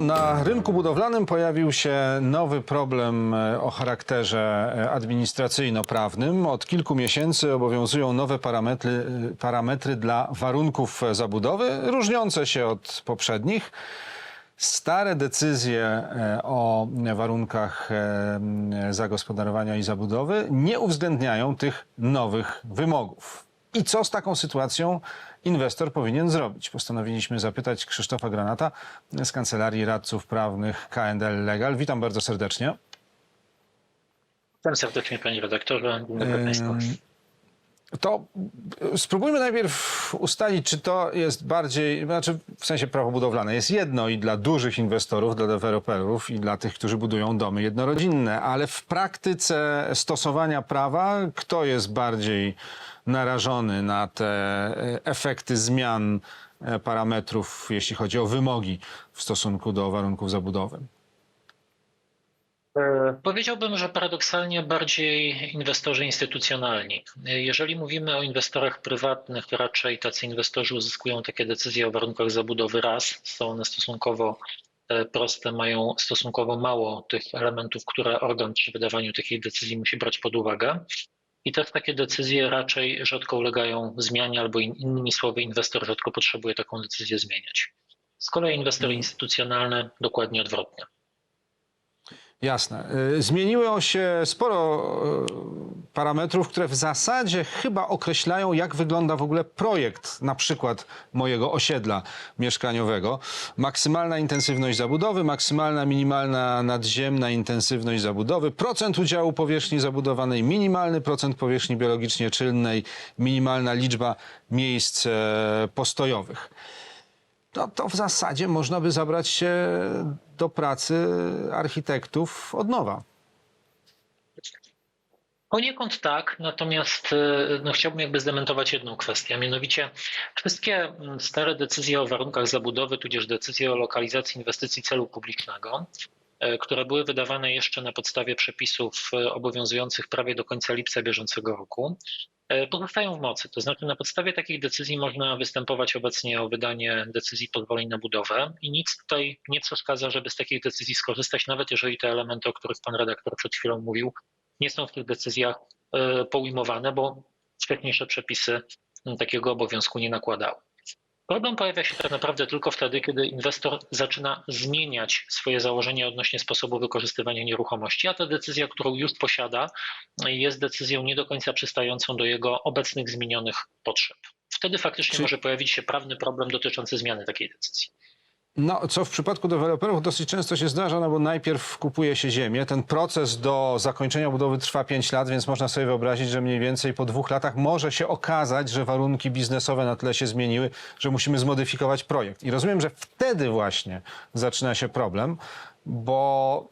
Na rynku budowlanym pojawił się nowy problem e, o charakterze e, administracyjno-prawnym. Od kilku miesięcy obowiązują nowe parametry, e, parametry dla warunków zabudowy, różniące się od poprzednich. Stare decyzje o warunkach zagospodarowania i zabudowy nie uwzględniają tych nowych wymogów. I co z taką sytuacją inwestor powinien zrobić? Postanowiliśmy zapytać Krzysztofa Granata z Kancelarii Radców Prawnych KNDL Legal. Witam bardzo serdecznie. Witam serdecznie panie redaktorze, dzień dobry państwu. To spróbujmy najpierw ustalić, czy to jest bardziej, znaczy w sensie prawo budowlane jest jedno i dla dużych inwestorów, dla deweloperów i dla tych, którzy budują domy jednorodzinne, ale w praktyce stosowania prawa, kto jest bardziej narażony na te e, efekty zmian e, parametrów, jeśli chodzi o wymogi w stosunku do warunków zabudowy? Powiedziałbym, że paradoksalnie bardziej inwestorzy instytucjonalni. Jeżeli mówimy o inwestorach prywatnych, raczej tacy inwestorzy uzyskują takie decyzje o warunkach zabudowy raz. Są one stosunkowo e, proste, mają stosunkowo mało tych elementów, które organ przy wydawaniu takiej decyzji musi brać pod uwagę. I też takie decyzje raczej rzadko ulegają zmianie, albo in, innymi słowy, inwestor rzadko potrzebuje taką decyzję zmieniać. Z kolei inwestor instytucjonalny dokładnie odwrotnie. Jasne. Y, Zmieniło się sporo y, parametrów, które w zasadzie chyba określają, jak wygląda w ogóle projekt, na przykład mojego osiedla mieszkaniowego. Maksymalna intensywność zabudowy, maksymalna, minimalna, nadziemna intensywność zabudowy, procent udziału powierzchni zabudowanej, minimalny procent powierzchni biologicznie czynnej, minimalna liczba miejsc e, postojowych no to w zasadzie można by zabrać się do pracy architektów od nowa. Poniekąd tak, natomiast e, no, chciałbym jakby zdementować jedną kwestię, a mianowicie wszystkie mm, stare decyzje o warunkach zabudowy, tudzież decyzje o lokalizacji inwestycji celu publicznego, e, które były wydawane jeszcze na podstawie przepisów e, obowiązujących prawie do końca lipca bieżącego roku, pozostają w mocy. To znaczy na podstawie takich decyzji można występować obecnie o wydanie decyzji pozwoleń na budowę i nic tutaj nie przeszkadza, żeby z takich decyzji skorzystać, nawet jeżeli te elementy, o których pan redaktor przed chwilą mówił, nie są w tych decyzjach e, poujmowane, bo wcześniejsze przepisy takiego obowiązku nie nakładały. Problem pojawia się tak naprawdę tylko wtedy, kiedy inwestor zaczyna zmieniać swoje założenia odnośnie sposobu wykorzystywania nieruchomości, a ta decyzja, którą już posiada, jest decyzją nie do końca przystającą do jego obecnych zmienionych potrzeb. Wtedy faktycznie Czy- może pojawić się prawny problem dotyczący zmiany takiej decyzji. No, co w przypadku deweloperów dosyć często się zdarza, no bo najpierw kupuje się ziemię. Ten proces do zakończenia budowy trwa 5 lat, więc można sobie wyobrazić, że mniej więcej po dwóch latach może się okazać, że warunki biznesowe na tyle się zmieniły, że musimy zmodyfikować projekt. I rozumiem, że wtedy właśnie zaczyna się problem, bo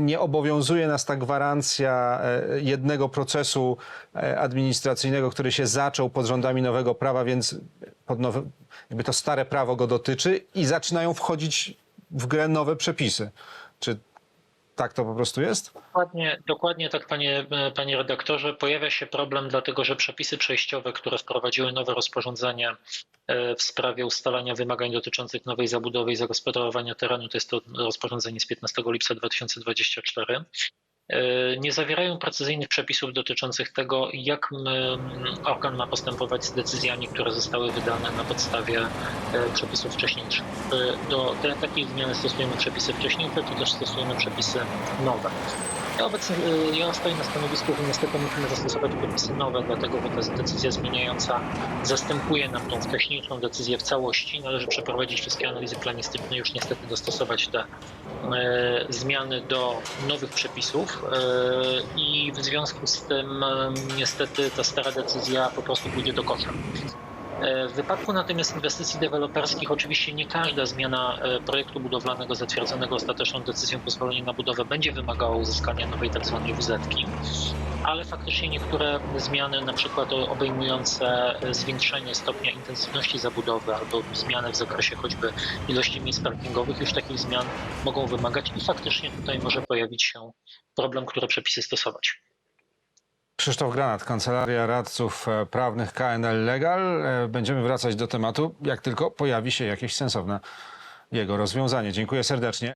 nie obowiązuje nas ta gwarancja e, jednego procesu e, administracyjnego, który się zaczął pod rządami nowego prawa, więc pod nowe, jakby to stare prawo go dotyczy i zaczynają wchodzić w grę nowe przepisy. Czy tak to po prostu jest? Dokładnie, dokładnie tak, panie, panie redaktorze. Pojawia się problem, dlatego że przepisy przejściowe, które wprowadziły nowe rozporządzenie e, w sprawie ustalania wymagań dotyczących nowej zabudowy i zagospodarowania terenu, to jest to rozporządzenie z 15 lipca 2024, e, nie zawierają precyzyjnych przepisów dotyczących tego, jak mm, organ ma postępować z decyzjami, które zostały wydane na podstawie e, przepisów wcześniejszych. E, Do takiej zmiany stosujemy przepisy wcześniejsze, czy też stosujemy przepisy nowe. Ja obecnie ja stoję na stanowisku, że niestety musimy zastosować przepisy nowe, dlatego że ta decyzja zmieniająca zastępuje nam tą wcześniejszą decyzję w całości. Należy przeprowadzić wszystkie analizy planistyczne, już niestety dostosować te e, zmiany do nowych przepisów e, i w związku z tym e, niestety ta stara decyzja po prostu pójdzie do kosza. E, W wypadku natomiast inwestycji deweloperskich oczywiście nie każda zmiana e, projektu budowlanego zatwierdzonego ostateczną decyzją pozwolenia na budowę będzie wymagała uzyskania nowej tzw. wz ale faktycznie niektóre zmiany, na przykład obejmujące e, zwiększenie stopnia intensywności zabudowy albo zmiany w zakresie choćby ilości miejsc parkingowych, już takich zmian mogą wymagać i faktycznie tutaj może pojawić się problem, które przepisy stosować. Krzysztof Granat, Kancelaria Radców e, Prawnych KNL Legal. E, Będziemy wracać do tematu, jak tylko pojawi się jakieś sensowne jego rozwiązanie. Dziękuję serdecznie.